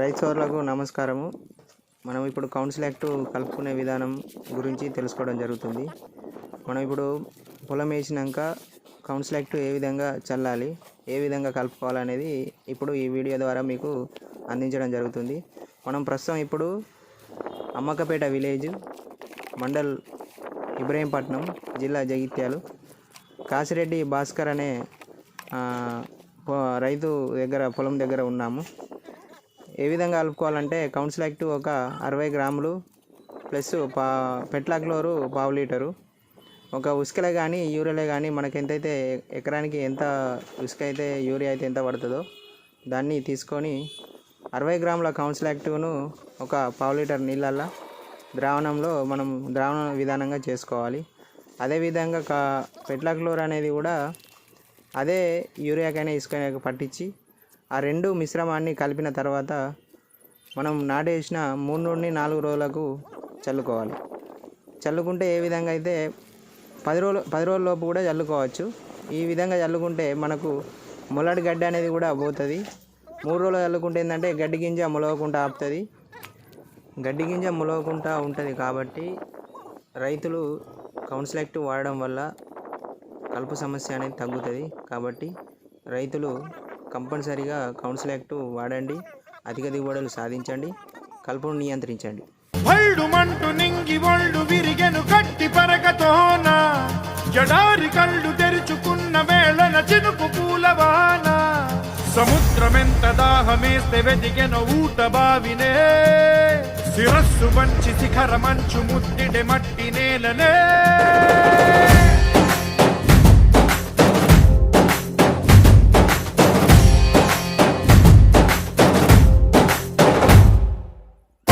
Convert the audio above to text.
రైతు సోదరులకు నమస్కారము. మనం ఇప్పుడు కౌన్సిల్ యాక్ట్ కలుపుకునే విధానం గురించి తెలుసుకోవడం జరుగుతుంది. మనం ఇప్పుడు పొలం వేసినాక కౌన్సిల్ యాక్ట్ ఏ విధంగా చల్లాలి ఏ విధంగా కలుపుకోవాలనేది ఇప్పుడు ఈ వీడియో ద్వారా మీకు అందించడం జరుగుతుంది. మనం ప్రస్తుతం ఇప్పుడు అమ్మకపేట విలేజ్ మండల్ ఇబ్రహీంపట్నం జిల్లా జగిత్యాలు కాసిరెడ్డి భాస్కర్ అనే రైతు దగ్గర పొలం దగ్గర ఉన్నాము. ఏ విధంగా కలుపుకోవాలంటే కౌన్సిల్ యాక్ట్ ఒక అరవై గ్రాములు ప్లస్ పా పెట్లాక్లోరు పావు లీటరు. ఒక ఉసుకలే కానీ యూరియాలే కానీ మనకి ఎంతైతే ఎకరానికి ఎంత ఉసుక అయితే యూరియా అయితే ఎంత పడుతుందో దాన్ని తీసుకొని అరవై గ్రాముల కౌన్సిల్ యాక్టివ్ను ఒక పావు లీటర్ నీళ్ళల్లో ద్రావణంలో మనం ద్రావణ విధానంగా చేసుకోవాలి. అదేవిధంగా కా పెట్లాక్లోర్ అనేది కూడా అదే యూరియాకైనా ఇసుక పట్టించి ఆ రెండు మిశ్రమాన్ని కలిపిన తర్వాత మనం నాటేసిన మూడు నుండి నాలుగు రోజులకు చల్లుకోవాలి. చల్లుకుంటే ఏ విధంగా అయితే పది రోజులు పది రోజుల లోపు కూడా చల్లుకోవచ్చు. ఈ విధంగా చల్లుకుంటే మనకు మొలటి గడ్డి అనేది కూడా పోతుంది. మూడు రోజులు చల్లుకుంటే ఏంటంటే గడ్డి గింజ మొలవకుండా ఆపుతుంది. గడ్డి గింజ మొలవకుండా ఉంటుంది కాబట్టి రైతులు కౌన్సిలెక్ట్ వాడడం వల్ల కలుపు సమస్య అనేది తగ్గుతుంది కాబట్టి రైతులు కంపల్సరీగా కౌన్సిల్ యాక్ట్ వాడండి అధిక దిగుబడులు సాధించండి కలుపును నియంత్రించండి. భళ్ళు మంటు నింగి ఒళ్ళు విరిగెను గట్టి పరగతోన జడారి కళ్ళు తెరుచుకున్న వేళన చినుకు పూలవాన సముద్రమెంత దాహమేస్తే వెదిగెను ఊట బావినే. శిరస్సు వంచి శిఖర మంచు ముద్దిడె మట్టి నేలనే.